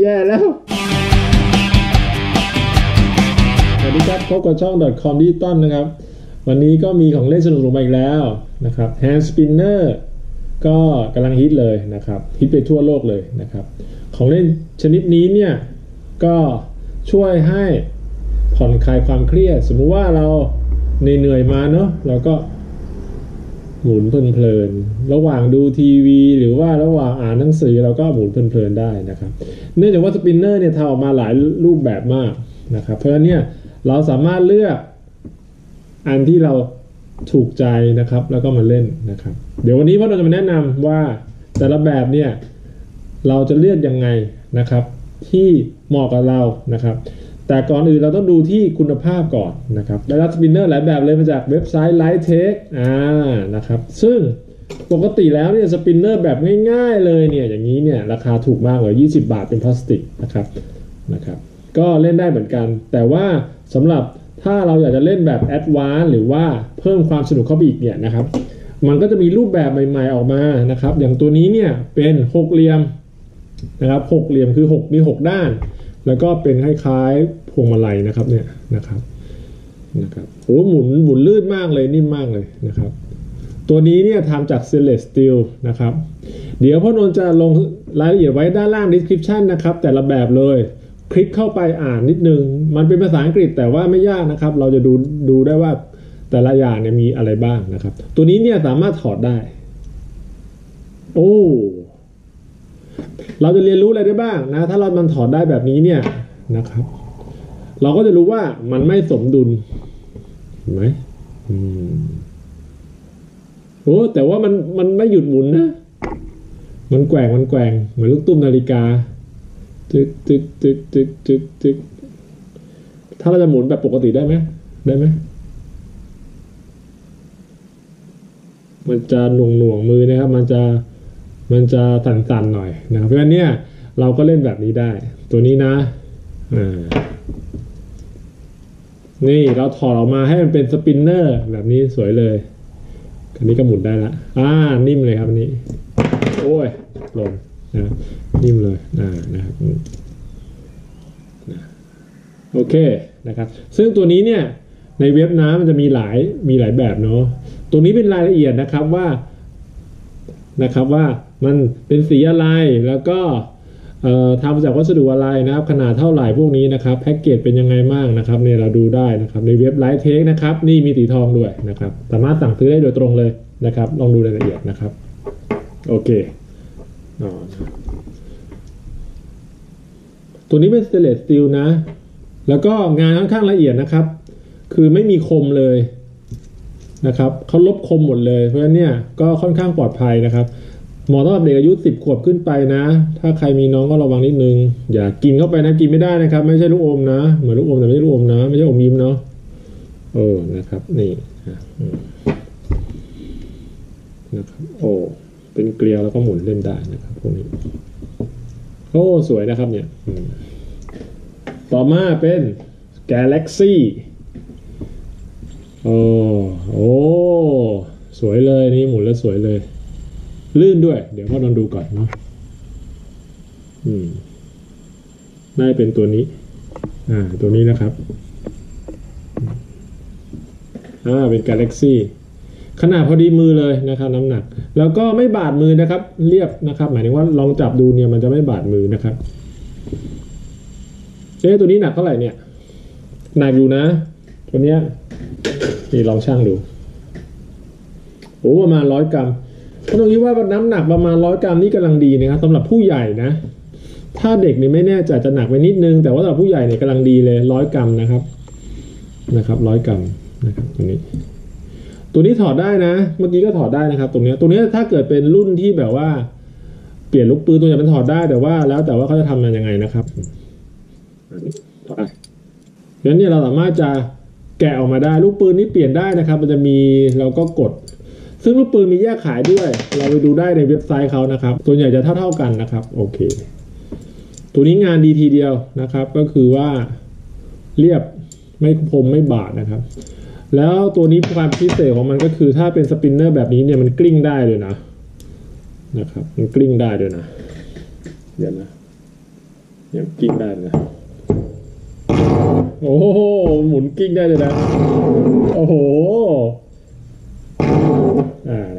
แย่แล้ว สวัสดีครับพบกับช่อง .com ดิจิตอลนะครับ วันนี้ก็มีของเล่นสนุกๆมาอีกแล้วนะครับ Hand Spinner ก็กำลังฮิตเลยนะครับ ฮิตไปทั่วโลกเลยนะครับ ของเล่นชนิดนี้เนี่ย ก็ช่วยให้ผ่อนคลายความเครียด สมมุติว่าเราเหนื่อยๆมาเนาะเราก็ หมุนเพลินๆระหว่างดูทีวี หรือว่าระหว่างอ่านหนังสือเราก็หมุนเพลินๆได้นะครับ เนื่องจากว่าสปินเนอร์เนี่ยทำออกมาหลายรูปแบบมากนะครับ เพราะฉะนั้นเนี่ยเราสามารถเลือกอันที่เราถูกใจนะครับ แล้วก็มาเล่นนะครับ เดี๋ยววันนี้พ่อเราจะมาแนะนำว่าแต่ละแบบเนี่ยเราจะเลือกยังไงนะครับ ที่เหมาะกับเรานะครับ แต่ก่อนอื่นเราต้องดูที่คุณภาพก่อนนะครับได้รับสปินเนอร์หลายแบบเลยมาจากเว็บไซต์ Lighttech อ่านะครับซึ่งปกติแล้วเนี่ยสปินเนอร์แบบง่ายๆเลยเนี่ยอย่างนี้เนี่ยราคาถูกมากเลย20 บาทเป็นพลาสติกนะครับนะครับก็เล่นได้เหมือนกัน แต่ว่าสำหรับถ้าเราอยากจะเล่นแบบแอดวานซ์หรือว่าเพิ่มความสนุกเข้าไปอีกเนี่ยนะครับมันก็จะมีรูปแบบใหม่ๆออกมานะครับ อย่างตัวนี้เนี่ยเป็นหกเหลี่ยมนะครับหกเหลี่ยมคือ 6 มี 6 ด้าน แล้วก็เป็นคล้ายๆพวงมาลัยนะครับเนี่ยนะครับนะครับโอ้หมุนหมุนลื่นมากเลยนิ่มมากเลยนะครับ ตัวนี้เนี่ยทำจาก stainless steel นะครับ เดี๋ยวพ่อนนจะลงรายละเอียดไว้ด้านล่าง description นะครับ แต่ละแบบเลย คลิกเข้าไปอ่านนิดนึง มันเป็นภาษาอังกฤษแต่ว่าไม่ยากนะครับ เราจะดูดูได้ว่าแต่ละอย่างเนี่ยมีอะไรบ้างนะครับ ตัวนี้เนี่ยสามารถถอดได้ โอ้ เราจะเรียนรู้อะไรได้บ้างนะ ถ้าเรามันถอดได้แบบนี้เนี่ยนะครับ เราก็จะรู้ว่ามันไม่สมดุลเห็นไหมอืมโอ้แต่ว่ามันมันไม่หยุดหมุนนะ มันแกว่งมันแกว่งเหมือนลูกตุ้มนาฬิกาตึกตึกตึกตึกตึกตึกถ้าเราจะหมุนแบบปกติได้ไหมได้ไหมมันจะหน่วงหน่วงมือนะครับ มันจะ มันจะสั่นๆหน่อยนะครับเพราะฉะนั้นเนี่ยเราก็เล่นแบบนี้ได้ ตัวนี้นะอ่านี่เราถอดออกมาให้มันเป็นสปินเนอร์แบบนี้สวยเลยอันนี้ก็หมุนได้ละอ่านิ่มเลยครับอันนี้ โอ้ยหล่นนะนิ่มเลยอ่านะครับโอเคนะครับ ซึ่งตัวนี้เนี่ยในเว็บน้ำมันจะมีหลายมีหลายแบบเนาะตัวนี้เป็นรายละเอียดนะครับว่านะครับว่า มันเป็นสีอะไรแล้วก็ทำจากวัสดุอะไรนะครับ ขนาดเท่าไหร่พวกนี้นะครับแพ็กเกจเป็นยังไงบ้างนะครับเนี่ยเราดูได้นะครับในเว็บไลท์เทคนะครับนี่มีสีทองด้วยนะครับ สามารถสั่งซื้อได้โดยตรงเลยนะครับ ลองดูรายละเอียดนะครับ โอเคตัวนี้เป็นสเตเลสสตีลนะ แล้วก็งานค่อนข้างละเอียดนะครับ คือไม่มีคมเลยนะครับเขาลบคมหมดเลยเพราะฉะนั้นเนี่ยก็ค่อนข้างปลอดภัยนะครับ หมาะสำหรับเด็กอายุ10ขวบขึ้นไปนะ ถ้าใครมีน้องก็ระวังนิดนึง อย่ากินเข้าไปนะกินไม่ได้นะครับ ไม่ใช่ลูกอมนะ เหมือนลูกอมแต่ไม่ใช่ลูกอมนะ ไม่ใช่อมยิ้มเนาะเออนะครับ นี่นะครับ โอ้เป็นเกลียวแล้วก็หมุนเล่นได้นะครับพวกนี้โอ้สวยนะครับ เนี่ยต่อมาเป็น Galaxy โอ้โอ้สวยเลยนี่หมุนแล้วสวยเลย ลื่นด้วย เดี๋ยวพ่อนอนดูก่อนเนาะอืม ได้เป็นตัวนี้ อ่า ตัวนี้นะครับ อ่า เป็น Galaxy ขนาดพอดีมือเลยนะครับน้ำหนัก แล้วก็ไม่บาดมือนะครับ เรียบนะครับ หมายถึงว่าลองจับดูเนี่ยมันจะไม่บาดมือนะครับเอ๊ะตัวนี้หนักเท่าไหร่เนี่ยหนักอยู่นะ ตัวเนี้ยนี่ลองช่างดูโอ้ประมาณร้อยกรัม ต้องคิดว่าน้ำหนักประมาณร้อยกรัมนี่กำลังดีนะครับสำหรับผู้ใหญ่นะ ถ้าเด็กนี่ไม่แน่ใจจะหนักไปนิดนึง แต่ว่าสำหรับผู้ใหญ่เนี่ยกำลังดีเลยร้อยกรัมนะครับนะครับร้อยกรัมนะครับตัวนี้ ตัวนี้ถอดได้นะ เมื่อกี้ก็ถอดได้นะครับตรงนี้ตรงนี้ถ้าเกิดเป็นรุ่นที่แบบว่า เปลี่ยนลูกปืนตัวใหญ่เป็นถอดได้แต่ว่า แล้วแต่ว่าเขาจะทำมันยังไงนะครับนี่ถอดได้ดังนั้นเนี่ยเราสามารถจะแกะออกมาได้ลูกปืนนี้เปลี่ยนได้นะครับ มันจะมีเราก็กด ซึ่งลูกปืนมีแยกขายด้วย เราไปดูได้ในเว็บไซต์เขานะครับตัวใหญ่จะเท่าๆกันนะครับ โอเค ตัวนี้งานดีทีเดียวนะครับ ก็คือว่าเรียบไม่คมไม่บาดนะครับ แล้วตัวนี้ความพิเศษของมันก็คือถ้าเป็นสปินเนอร์แบบนี้เนี่ยมันกลิ้งได้เลยนะนะครับ มันกลิ้งได้ด้วยนะ เดี๋ยวนะเนี่ยกิ้งได้นะโอ้โหหมุนกิ้งได้เลยนะ โอ้โห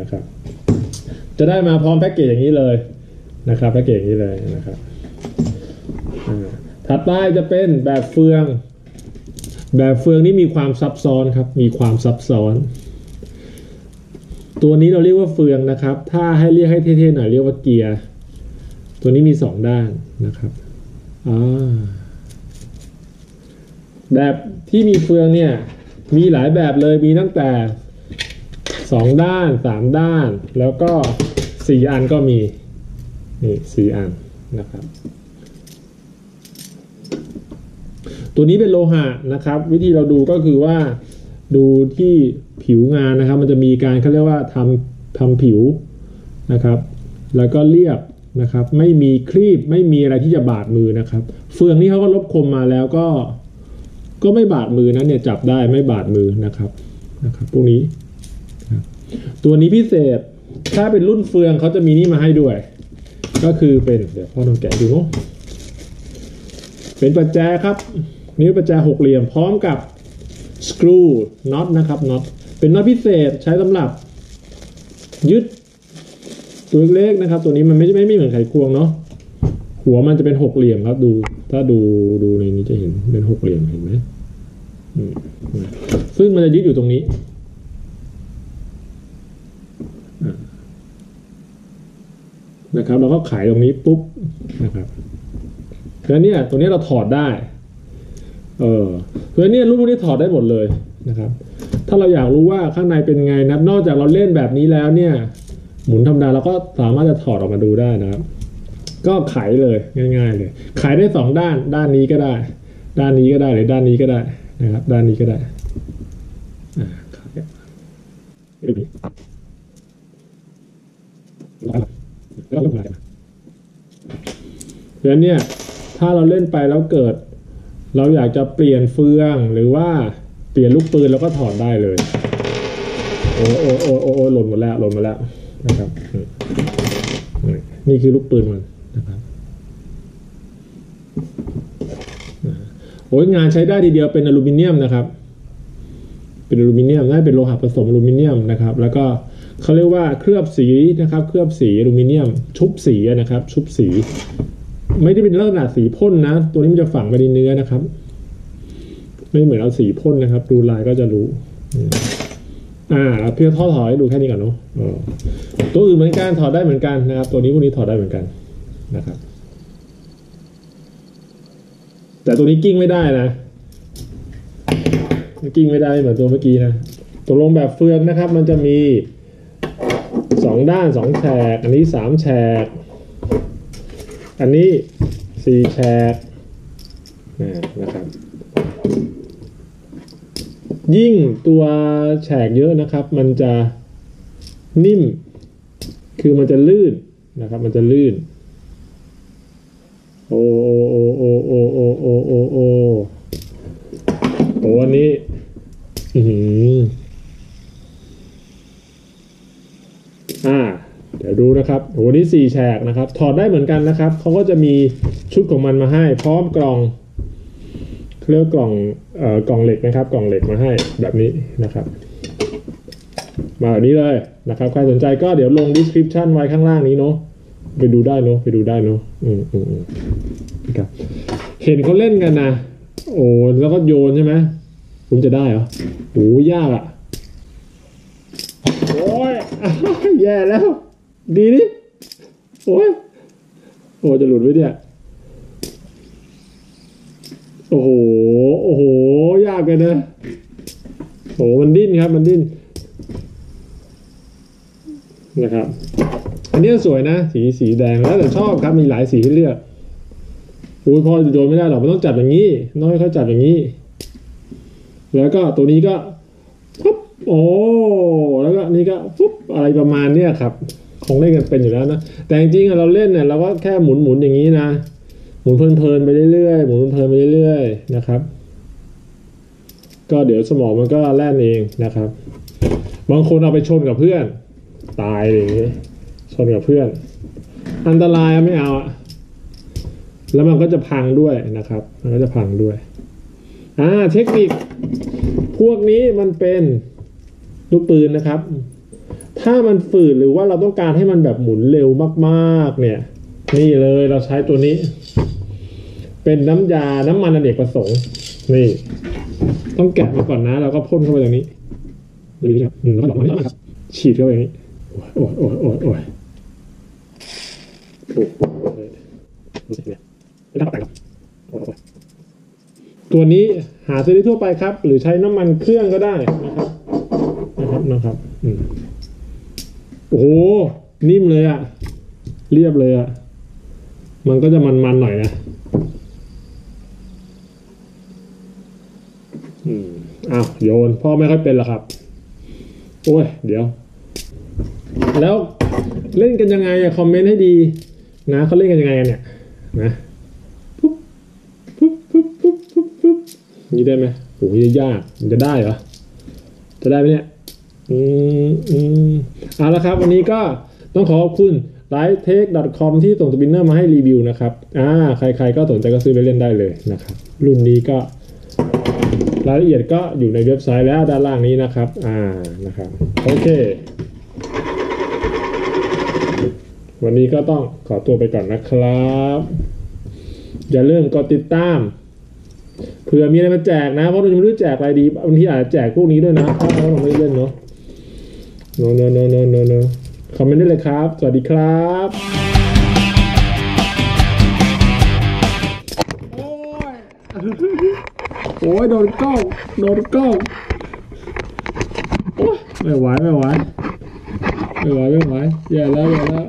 นะครับ จะได้มาพร้อมแพ็กเกจอย่างนี้เลยนะครับแพ็กเกจอย่างนี้เลยนะครับถัดไปจะเป็นแบบเฟือง แบบเฟืองนี่มีความซับซ้อนครับ มีความซับซ้อน ตัวนี้เราเรียกว่าเฟืองนะครับ ถ้าให้เรียกให้เท่ๆหน่อยเรียกว่าเกียร์ตัวนี้มีสองด้านนะครับอ่าแบบที่มีเฟืองเนี่ยมีหลายแบบเลยมีตั้งแต่ สองด้านสามด้าน แล้วก็สี่อันก็มี นี่สี่อันนะครับ ตัวนี้เป็นโลหะนะครับ วิธีเราดูก็คือว่าดูที่ผิวงานนะครับ มันจะมีการเขาเรียกว่าทำทำผิวนะครับ แล้วก็เรียบนะครับ ไม่มีครีบไม่มีอะไรที่จะบาดมือนะครับ เฟืองนี่เขาก็ลบคมมาแล้วก็ก็ไม่บาดมือนะเนี่ยจับได้ไม่บาดมือนะครับนะครับพวกนี้ ตัวนี้พิเศษถ้าเป็นรุ่นเฟืองเขาจะมีนี่มาให้ด้วย ก็คือเป็นเดี๋ยวพ่อลองแกะดูเนาะเป็นประแจครับ นิ้วประแจหกเหลี่ยมพร้อมกับสกรูน็อตนะครับน็อตเป็นน็อตพิเศษใช้สำหรับ ยึดตัวเล็กนะครับ ตัวนี้มันไม่ไม่ไม่เหมือนไขควงเนาะหัวมันจะเป็นหกเหลี่ยมครับ ดู ถ้าดูดูในนี้จะเห็นเป็นหกเหลี่ยมเห็นไหมอืมซึ่งมันจะยึดอยู่ตรงนี้อะ นะครับเราก็ขายตรงนี้ปุ๊บนะครับแล้วเนี่ยตัวนี้เราถอดได้ เออแล้วเนี่ยรูปพวกนี้ถอดได้หมดเลยนะครับ ถ้าเราอยากรู้ว่าข้างในเป็นไงนะนอกจากเราเล่นแบบนี้แล้วเนี่ย หมุนธรรมดาเราก็สามารถจะถอดออกมาดูได้นะครับ ก็ไขเลยง่าย ๆ เลยไขได้สองด้าน ด้านนี้ก็ได้ ด้านนี้ก็ได้หรือด้านนี้ก็ได้นะครับ ด้านนี้ก็ได้อ่าไขเอ้ย แล้วก็ไขเพราะฉะนั้นเนี่ยถ้าเราเล่นไปแล้วเกิด เราอยากจะเปลี่ยนเฟืองหรือว่าเปลี่ยนลูกปืนเราก็ถอดได้เลย โอ้โอ้โอ้โอ้โอ้หล่นหมดแล้วหล่นหมดแล้วนะครับ นี่คือลูกปืนมันนะครับโอ้ยงานใช้ได้ทีเดียวเป็นอลูมิเนียมนะครับ เป็นอลูมิเนียมน่าเป็นโลหะผสมอลูมิเนียมนะครับ แล้วก็ เขาเรียกว่าเคลือบสีนะครับ เคลือบสีอลูมิเนียม ชุบสีนะครับ ชุบสี ไม่ได้เป็นลักษณะสีพ่นนะ ตัวนี้มันจะฝังไปในเนื้อนะครับ ไม่เหมือนเอาสีพ่นนะครับ ดูลายก็จะรู้ อ่าเพียงทอดถอยดูแค่นี้ก่อนเนาะตัวอื่นเหมือนกันถอดได้เหมือนกันนะครับ ตัวนี้พวกนี้ถอดได้เหมือนกันนะครับ แต่ตัวนี้กิ้งไม่ได้นะกิ้งไม่ได้เหมือนตัวเมื่อกี้นะตกลงแบบเฟืองนะครับ มันจะมี สองด้านสองแฉก อันนี้สามแฉก อันนี้สี่แฉกนะครับ ยิ่งตัวแฉกเยอะนะครับ มันจะนิ่ม คือมันจะลื่นนะครับ มันจะลื่น โอโอโอโอโอโอโอโอโอ้โอ้อันนี้ อื อ่าเดี๋ยวดูนะครับโอ้นี่สี่แฉกนะครับ ถอดได้เหมือนกันนะครับเขาก็จะมีชุดของมันมาให้ พร้อมกล่องเรียกกล่องเอ่อกล่องเหล็กนะครับ กล่องเหล็กมาให้แบบนี้นะครับ มาแบบนี้เลยนะครับ ใครสนใจก็เดี๋ยวลง description ไว้ข้างล่างนี้เนาะไปดูได้เนาะไปดูได้เนาะอืมอืมอืมครับเห็นเขาเล่นกันนะโอ้แล้วก็โยนใช่ไหมคุณจะได้เหรอโอ้ยากอะอ้ย แย่แล้ว ดีดิโอ้ยโอ้จะหลุดไว้เนี่ย โอ้โห โอ้โห ยากเลยนะโอ้มันดิ้นครับ มันดิ้น นะครับ อันนี้สวยนะ สีสีแดงแล้วแต่ชอบครับ มีหลายสีให้เลือกโอ้ยพอโยนไม่ได้หรอกมันต้องจับอย่างนี้ น้อยเขาจับอย่างนี้ แล้วก็ตัวนี้ก็ โอ้แล้วก็นี่ก็ปุ๊บอะไรประมาณเนี้ยครับ คงเล่นกันเป็นอยู่แล้วนะ แต่จริงๆเราเล่นเนี่ยเราก็แค่หมุนหมุนๆอย่างนี้นะ หมุนเพลินๆไปเรื่อยๆหมุนเพลินๆไปเรื่อยๆนะครับ ก็เดี๋ยวสมองมันก็แล่นเองนะครับ บางคนเอาไปชนกับเพื่อน ตายเลยางงี้ชนกับเพื่อน อันตรายไม่เอาอะแล้วมันก็จะพังด้วยนะครับ มันก็จะพังด้วย อ่า เทคนิค พวกนี้มันเป็น ลูกปืนนะครับ ถ้ามันฝืดหรือว่าเราต้องการให้มันแบบหมุนเร็วมากๆ เนี่ย นี่เลยเราใช้ตัวนี้ เป็นน้ำยาน้ำมันอเนกประสงค์นี่ต้องแกะมาก่อนนะ เราก็พ่นเข้าไปตรงนี้นี่ครับอืมแล้วก็ลอกมาครับ ฉีดเข้าไปอย่างนี้โอ้ยโอ้ยโอ้ยโอ้ยโอ้ยรู้สึกเนี่ยไม่ต้องไปหรอกโอ้ยโอ้ยตัวนี้หาซื้อได้ทั่วไปครับ หรือใช้น้ำมันเครื่องก็ได้นะครับ นะครับอืมโอ้โหนิ่มเลยอะเรียบเลยอะมันก็จะมันๆหน่อยนะอืมอ้าวโยนพ่อไม่ค่อยเป็นหรอครับ โอ้ย เดี๋ยว แล้วเล่นกันยังไงอะคอมเมนต์ให้ดี นะเขาเล่นกันยังไงกันเนี่ยนะปุ๊บปุ๊บปุ๊บปุ๊บปุ๊บปุ๊บนี้ได้ไหมโอ้ยยากมันจะได้เหรอจะได้ไหมเนี่ย อืมอืมเอาละครับ วันนี้ก็ต้องขอขอบคุณ l i v e t e c h c o m ที่ส่งสปินเนอร์มาให้รีวิวนะครับ อ่า ใครๆก็สนใจก็ซื้อไปเล่นได้เลยนะครับ รุ่นนี้ก็ รายละเอียดก็อยู่ในเว็บไซต์แล้วด้านล่างนี้นะครับ อ่า นะครับ โอเค วันนี้ก็ต้องขอตัวไปก่อนนะครับ อย่าลืมกดติดตามเผื่อมีอะไรมาแจกนะ เพราะเรายังไม่รู้แจกอะไรดีบางทีอาจจะแจกพวกนี้ด้วยนะถ้าเราไม่ได้เล่นเนาะ no no no no no no คอมเมนต์ได้เลยครับ สวัสดีครับ โอ้ย โอ้ยโดนกล้อง โดนกล้อง โอ้ยไม่ไหวไม่ไหวไม่ไหวไม่ไหวแย่แล้วแย่แล้ว